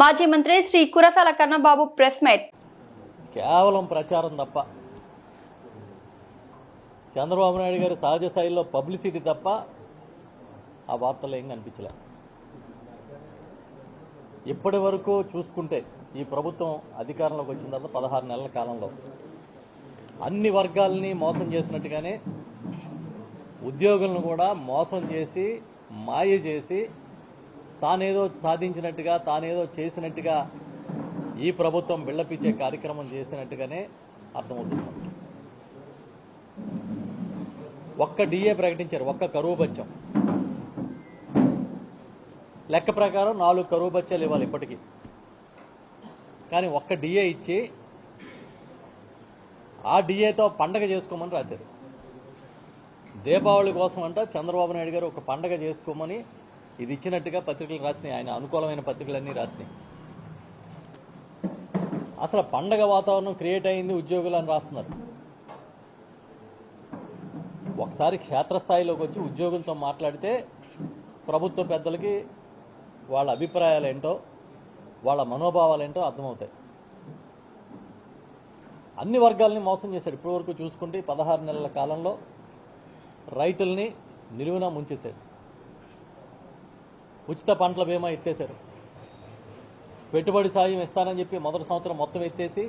మాజీ మంత్రి Shri Kurasala Kannababu press meet. కేవలం ప్రచారం తప్ప చంద్రబాబు నాయుడు గారి సహజ స్థాయిలో పబ్లిసిటీ తప్ప ఆ వార్తలు ఏం కనిపించలే. ఇప్పటి వరకు చూసుకుంటే ఈ ప్రభుత్వం అధికారంలోకి వచ్చిన తర్వాత పదహారు నెలల కాలంలో అన్ని వర్గాలని మోసం చేసినట్టుగానే ఉద్యోగులను కూడా మోసం చేసి మాయ చేసి తానేదో సాధించినట్టుగా తానేదో చేసినట్టుగా ఈ ప్రభుత్వం బిళ్ళపిచ్చే కార్యక్రమం చేసినట్టుగానే అర్థమవుతుంది ఒక్క డిఏ ప్రకటించారు ఒక్క కరువు బచ్చం. లెక్క ప్రకారం నాలుగు కరువు బచ్చాలు ఇవ్వాలి ఇప్పటికీ. కానీ ఒక్క డిఏ ఇచ్చి ఆ డిఏతో పండగ చేసుకోమని రాశారు. దీపావళి కోసం అంట చంద్రబాబు నాయుడు గారు ఒక పండగ చేసుకోమని ఇది ఇచ్చినట్టుగా పత్రికలు రాసినాయి. ఆయన అనుకూలమైన పత్రికలన్నీ రాసినాయి. అసలు పండగ వాతావరణం క్రియేట్ అయింది ఉద్యోగులు అని రాస్తున్నారు. ఒకసారి క్షేత్రస్థాయిలోకి వచ్చి ఉద్యోగులతో మాట్లాడితే ప్రభుత్వ పెద్దలకి వాళ్ళ అభిప్రాయాలు ఏంటో వాళ్ళ మనోభావాలు ఏంటో అర్థమవుతాయి. అన్ని వర్గాలని మోసం చేశాడు ఇప్పటివరకు చూసుకుంటే పదహారు నెలల కాలంలో రైతుల్ని నిలువున ముంచేశాడు ఉచిత పంటల బీమా ఎత్తేశారు. పెట్టుబడి సాయం ఇస్తానని చెప్పి మొదటి సంవత్సరం మొత్తం ఎత్తేసి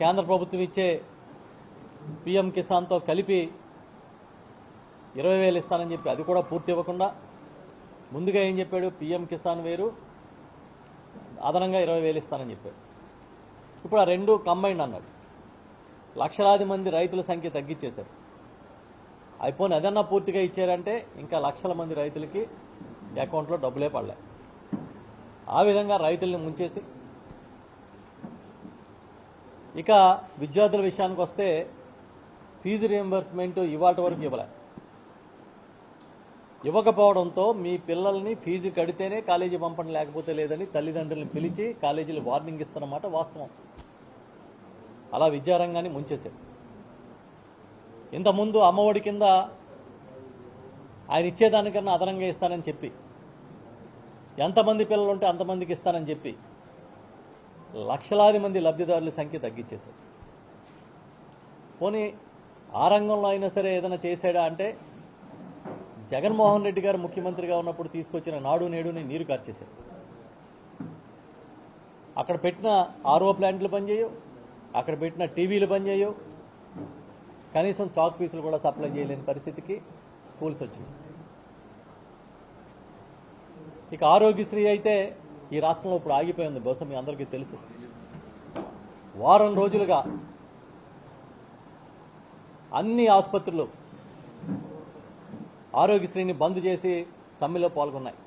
కేంద్ర ప్రభుత్వం ఇచ్చే పిఎం కిసాన్తో కలిపి ఇరవై వేలు ఇస్తానని చెప్పి అది కూడా పూర్తి ఇవ్వకుండా ముందుగా ఏం చెప్పాడు? పిఎం కిసాన్ వేరు అదనంగా ఇరవై వేలు ఇస్తానని చెప్పాడు. ఇప్పుడు ఆ రెండు కంబైండ్ అన్నాడు. లక్షలాది మంది రైతుల సంఖ్య తగ్గించేశారు. అయిపోయిన అదన్నా పూర్తిగా ఇచ్చారంటే ఇంకా లక్షల మంది రైతులకి అకౌంట్లో డబ్బులే పడలే. ఆ విధంగా రైతుల్ని ముంచేసి ఇక విద్యార్థుల విషయానికి వస్తే ఫీజు రియంబర్స్మెంట్ ఇవాటి వరకు ఇవ్వలే. ఇవ్వకపోవడంతో మీ పిల్లల్ని ఫీజు కడితేనే కాలేజీ పంపడం లేకపోతే లేదని తల్లిదండ్రులను పిలిచి కాలేజీలు వార్నింగ్ ఇస్తున్నమాట వాస్తవం. అలా విద్యారంగాన్ని ముంచేశారు. ఇంతకుముందు అమ్మఒడి కింద ఆయన ఇచ్చేదానికన్నా అదనంగా ఇస్తానని చెప్పి. ఎంతమంది పిల్లలు ఉంటే అంతమందికి ఇస్తానని చెప్పి లక్షలాది మంది లబ్ధిదారుల సంఖ్య తగ్గించేశారు. పోనీ ఆ రంగంలో అయినా సరే ఏదైనా చేశాడా అంటే జగన్మోహన్ రెడ్డి గారు ముఖ్యమంత్రిగా ఉన్నప్పుడు తీసుకొచ్చిన నాడు నేడుని నీరు కార్చేశారు. అక్కడ పెట్టిన ఆర్ఓ ప్లాంట్లు పనిచేయవు అక్కడ పెట్టిన టీవీలు పనిచేయవు కనీసం చాక్ పీసులు కూడా సప్లై చేయలేని పరిస్థితికి స్కూల్స్ వచ్చినాయి. ఇక ఆరోగ్యశ్రీ అయితే ఈ రాష్ట్రంలో ఇప్పుడు ఆగిపోయింది బహుశా మీ అందరికీ తెలుసు. వారం రోజులుగా అన్ని ఆసుపత్రులు ఆరోగ్యశ్రీని బంద్ చేసి సమ్మెలో పాల్గొన్నాయి.